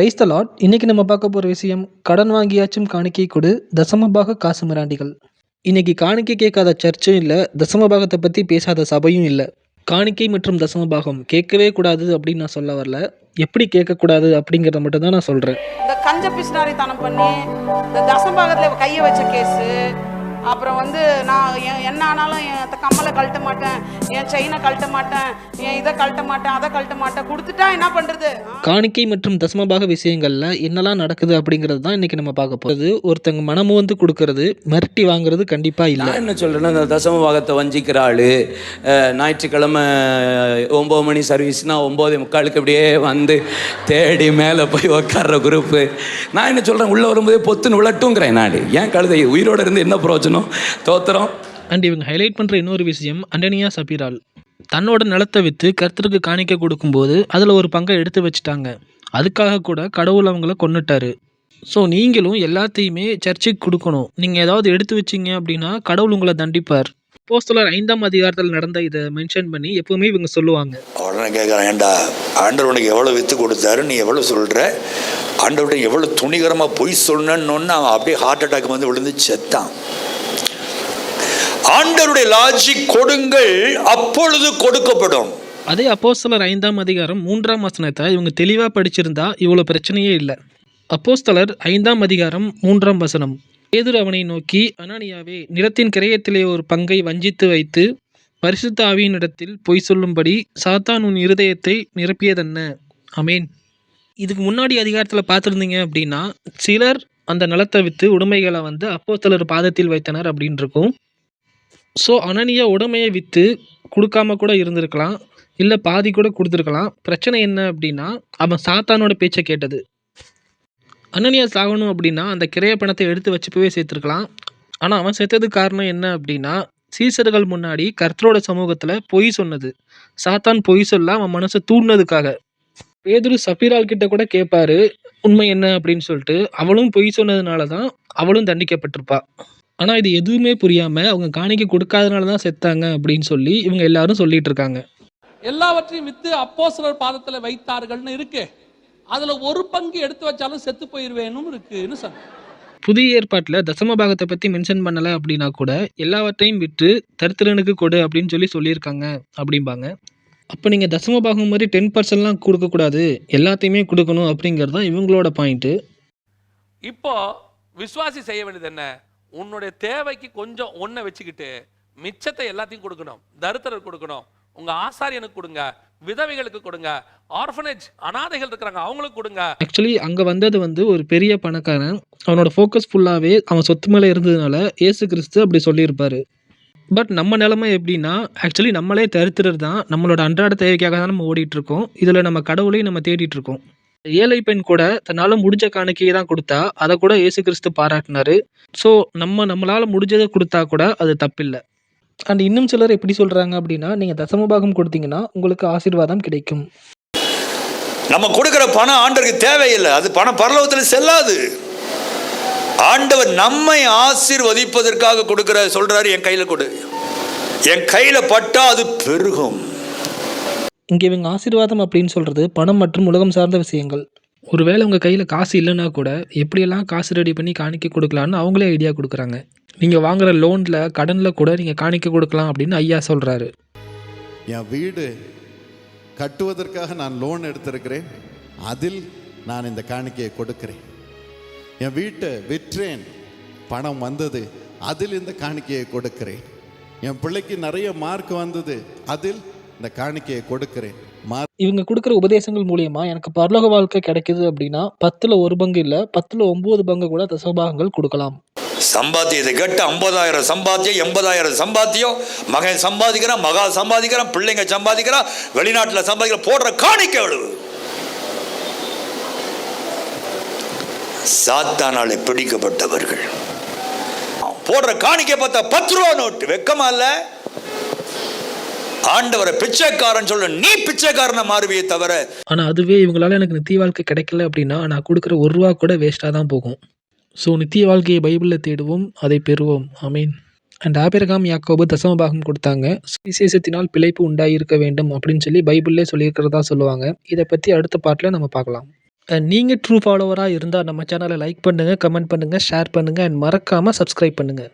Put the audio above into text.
Praise the Lord நம்ம பார்க்க போகிற விஷயம் கடன் வாங்கியாச்சும் காணிக்கை கொடு தசமபாக காசு மிராண்டிகள். இன்றைக்கி காணிக்கை கேட்காத சர்ச்சும் இல்லை தசமபாகத்தை பற்றி பேசாத சபையும் இல்லை. காணிக்கை மற்றும் தசமபாகம் கேட்கவே கூடாது அப்படின்னு நான் சொல்ல வரல. எப்படி கேட்கக்கூடாது அப்படிங்கிறத மட்டும் தான் நான் சொல்கிறேன் இந்த கஞ்ச பிசினாரித்தனம் பண்ணி இந்த தசமபாகத்தில் கையை வச்ச கேஸு அப்புறம் வந்து நான் என் என்ன ஆனாலும் என் கம்மலை கழட்ட மாட்டேன். என் செயினை கழட்ட மாட்டேன். என் இதை கழட்ட மாட்டேன் அதை கழட்ட மாட்டேன். கொடுத்துட்டா என்ன பண்ணுறது காணிக்கை மற்றும் தசமபாக விஷயங்களில் என்னெல்லாம் நடக்குது அப்படிங்கிறது தான் இன்னைக்கு நம்ம பார்க்க போகிறது ஒருத்தங்க மனமு வந்து கொடுக்கறது மிரட்டி வாங்குறது கண்டிப்பாக இல்லை. நான் என்ன சொல்கிறேன்னா இந்த தசம பாகத்தை வஞ்சிக்கிற ஆள் ஞாயிற்றுக்கிழமை ஒம்பது மணி சர்வீஸ்னா ஒம்பது முக்காலுக்கு அப்படியே வந்து தேடி மேலே போய் உட்கார்ற குரூப்பு நான் என்ன சொல்கிறேன் உள்ளே வரும்போதே பொத்துன்னு விளட்டுங்கிறேன் நான். ஏன் கழுதை உயிரோடு இருந்து என்ன பிரயோஜனம் தோத்துறோம். அண்ட் இவங்க ஹைலைட் பண்ணுற இன்னொரு விஷயம் அண்டனியா சபீரால். தன்னோட நிலத்தை விற்று கர்த்தருக்கு காணிக்கை கொடுக்கும்போது அதில் ஒரு பங்கை எடுத்து வச்சுட்டாங்க. அதுக்காக கூட கடவுள் அவங்கள கொன்னுட்டாரு. ஸோ நீங்களும் எல்லாத்தையுமே சர்ச்சுக்கு கொடுக்கணும். நீங்கள் ஏதாவது எடுத்து வச்சீங்க அப்படின்னா கடவுள் உங்களை தண்டிப்பார். போஸ்தலர் ஐந்தாம் அதிகாரத்தில் நடந்த இதை மென்ஷன் பண்ணி எப்பவுமே இவங்க சொல்லுவாங்க. உடனே கேட்குறேன் ஏண்டா ஆண்டவர் உனக்கு எவ்வளோ விற்று கொடுத்தாரு? நீ எவ்வளோ சொல்கிற ஆண்டவர்கிட்ட எவ்வளோ துணிகரமாக பொய் சொன்னன்னு அவன் அப்படியே ஹார்ட் அட்டாக் வந்து விழுந்து செத்தான். ஆண்டருடைய லாஜிக் கொடுங்கள் அப்பொழுது கொடுக்கப்படும். அதே அப்போஸ்தலர் ஐந்தாம் அதிகாரம் மூன்றாம் வசனத்தை இவங்க தெளிவாக படிச்சிருந்தா இவ்வளோ பிரச்சனையே இல்லை. அப்போஸ்தலர் ஐந்தாம் அதிகாரம் மூன்றாம் வசனம். பேதுரு அவனை நோக்கி அனானியாவே நிலத்தின் கிரயத்திலே ஒரு பங்கை வஞ்சித்து வைத்து பரிசுத்த ஆவியினிடத்தில் பொய் சொல்லும்படி சாத்தான் உன் இருதயத்தை நிரப்பியதென்ன? அமேன் இதுக்கு முன்னாடி அதிகாரத்தில் பார்த்துருந்தீங்க அப்படின்னா சிலர் அந்த நிலத்தை விற்று உடைமைகளை வந்து அப்போஸ்தலர் பாதத்தில் வைத்தனர் அப்படின்னு இருக்கும் ஸோ அனனியா உடமையை விற்று கொடுக்காம கூட இருந்திருக்கலாம். இல்லை பாதி கூட கொடுத்துருக்கலாம். பிரச்சனை என்ன அப்படின்னா அவன் சாத்தானோட பேச்சை கேட்டது. அனனியா சாகணும் அப்படின்னா அந்த கிரைய பணத்தை எடுத்து வச்சு போய் சேர்த்துருக்கலாம். ஆனால் அவன் செத்தது காரணம் என்ன அப்படின்னா சீசர்கள் முன்னாடி கர்த்தரோட சமூகத்தில் பொய் சொன்னது. சாத்தான் பொய் சொல்ல அவன் மனசை தூண்டினதுக்காக. பேதுரு சபீரால் கிட்ட கூட கேட்பாரு உண்மை என்ன? அப்படின்னு சொல்லிட்டு அவளும் பொய் சொன்னதுனால தான் அவளும் தண்டிக்கப்பட்டிருப்பா. ஆனால் இது எதுவுமே புரியாமல் அவங்க காணிக்கை கொடுக்காதனால தான் செத்தாங்க அப்படின்னு சொல்லி இவங்க எல்லாரும் சொல்லிட்டு இருக்காங்க. எல்லாவற்றையும் வித்து அப்போஸ்தலர் பாதத்துல வைத்தார்கள்னு இருக்கு. அதுல ஒரு பங்கு எடுத்து வச்சாலும் செத்து போயிருவேனும் இருக்குன்னு சொன்ன புதிய ஏற்பாட்டில் தசம பாகத்தை பற்றி மென்ஷன் பண்ணலை அப்படின்னா கூட எல்லாவற்றையும் விற்று தரித்திரனுக்கு கொடு அப்படின்னு சொல்லி சொல்லியிருக்காங்க அப்படிம்பாங்க. அப்போ நீங்கள் தசம பாகம் மாதிரி டென் பர்சன்ட்லாம் கொடுக்கக்கூடாது எல்லாத்தையுமே கொடுக்கணும் அப்படிங்கிறது தான் இவங்களோட பாயிண்ட்டு இப்போ விசுவாசி செய்ய வேண்டியது என்ன? உன்னுடைய தேவைக்கு கொஞ்சம் ஒன்றை வச்சுக்கிட்டு மிச்சத்தை எல்லாத்தையும் கொடுக்கணும். தரித்திரர் கொடுக்கணும். உங்க ஆசாரியனுக்கு கொடுங்க. விதவைகளுக்கு கொடுங்க. ஆர்ஃபனேஜ் அனாதைகள் இருக்கிறாங்க அவங்களுக்கு கொடுங்க. ஆக்சுவலி அங்கே வந்தது வந்து ஒரு பெரிய பணக்காரன். அவனோட ஃபோக்கஸ் ஃபுல்லாகவே அவன் சொத்து மேலே இருந்ததுனால இயேசு கிறிஸ்து அப்படி சொல்லியிருப்பாரு. பட் நம்ம நிலமை எப்படின்னா ஆக்சுவலி நம்மளே தருத்திரர் தான். நம்மளோட அன்றாட தேவைக்காக தான் நம்ம ஓடிட்டு இருக்கோம். இதில் நம்ம கடவுளையும் நம்ம தேடிட்டு இருக்கோம். ஏழை பெண் கூட தன்னால் முடிஞ்ச காணிக்கையை தான் கொடுத்தா அதை கூட இயேசு கிறிஸ்து பாராட்டினாரு. ஸோ நம்ம நம்மளால் முடிஞ்சதை கொடுத்தா கூட அது தப்பில்லை. அண்ட் இன்னும் சிலர் எப்படி சொல்கிறாங்க அப்படின்னா நீங்கள் தசமபாகம் கொடுத்தீங்கன்னா உங்களுக்கு ஆசீர்வாதம் கிடைக்கும். நம்ம கொடுக்குற பணம் ஆண்டவருக்கு தேவையில்லை. அது பணம் பரலோகத்தில் செல்லாது. ஆண்டவர் நம்மை ஆசீர்வதிப்பதற்காக கொடுக்கிற சொல்றாரு என் கையில் கொடு. என் கையில் பட்டா அது பெருகும். இங்கே இவங்க ஆசீர்வாதம் அப்படின்னு சொல்கிறது பணம் மற்றும் உலகம் சார்ந்த விஷயங்கள். ஒருவேளை உங்கள் கையில் காசு இல்லைன்னா கூட எப்படியெல்லாம் காசு ரெடி பண்ணி காணிக்க கொடுக்கலான்னு அவங்களே ஐடியா கொடுக்குறாங்க. நீங்கள் வாங்குற லோனில் கடனில் கூட நீங்கள் காணிக்க கொடுக்கலாம் அப்படின்னு ஐயா சொல்கிறாரு என் வீடு கட்டுவதற்காக நான் லோன் எடுத்திருக்கிறேன். அதில் நான் இந்த காணிக்கையை கொடுக்கிறேன். என் வீட்டை விற்றேன். பணம் வந்தது. அதில் இந்த காணிக்கையை கொடுக்கிறேன். என் பிள்ளைக்கு நிறைய மார்க் வந்தது. அதில் இந்த காணிக்கையை கொடுக்கிறேன். இவங்க கொடுக்குற உபதேசங்கள் மூலியமா எனக்கு பரலோக வாழ்க்கை கிடைக்குது அப்படின்னா பத்தில் ஒரு பங்கு இல்லை பத்தில் ஒம்பது பங்கு கூட தசபாகங்கள் கொடுக்கலாம். சம்பாத்தியத்தை கேட்டு ஐம்பதாயிரம் சம்பாத்தியம் எண்பதாயிரம் சம்பாத்தியம் மகன் சம்பாதிக்கிறான் மகா சம்பாதிக்கிறான் பிள்ளைங்க சம்பாதிக்கிறான் வெளிநாட்டில் சம்பாதிக்கிற போடுற காணிக்கை எவ்வளவு? சாத்தானாலே பிடிக்கப்பட்டவர்கள். போடுற காணிக்கை பார்த்தா பத்து ரூபா நோட்டு வெக்கமா இல்ல? ஆண்டவரை பிச்சைக்காரன் சொல்ல நீ பிச்சைக்காரனை மாறுவியே தவிர. ஆனால் அதுவே இவங்களால எனக்கு நித்திய வாழ்க்கை கிடைக்கல அப்படின்னா நான் கொடுக்குற ஒரு ரூபா கூட வேஸ்ட்டாக தான் போகும். ஸோ நித்திய வாழ்க்கையை பைபிளில் தேடுவோம் அதை பெறுவோம். ஆமீன். அண்ட் ஆபிரகாம் யாக்கோபு தசமபாகம் கொடுத்தாங்க. சுவிசேஷத்தினால் பிழைப்பு உண்டாயிருக்க வேண்டும் அப்படின்னு சொல்லி பைபிள்லே சொல்லியிருக்கிறதா சொல்லுவாங்க. இதை பற்றி அடுத்த பாட்டில் நம்ம பார்க்கலாம். நீங்கள் ட்ரூ ஃபாலோவராக இருந்தால் நம்ம சேனலை லைக் பண்ணுங்கள் கமெண்ட் பண்ணுங்கள் ஷேர் பண்ணுங்கள் அண்ட் மறக்காமல் சப்ஸ்கிரைப் பண்ணுங்கள்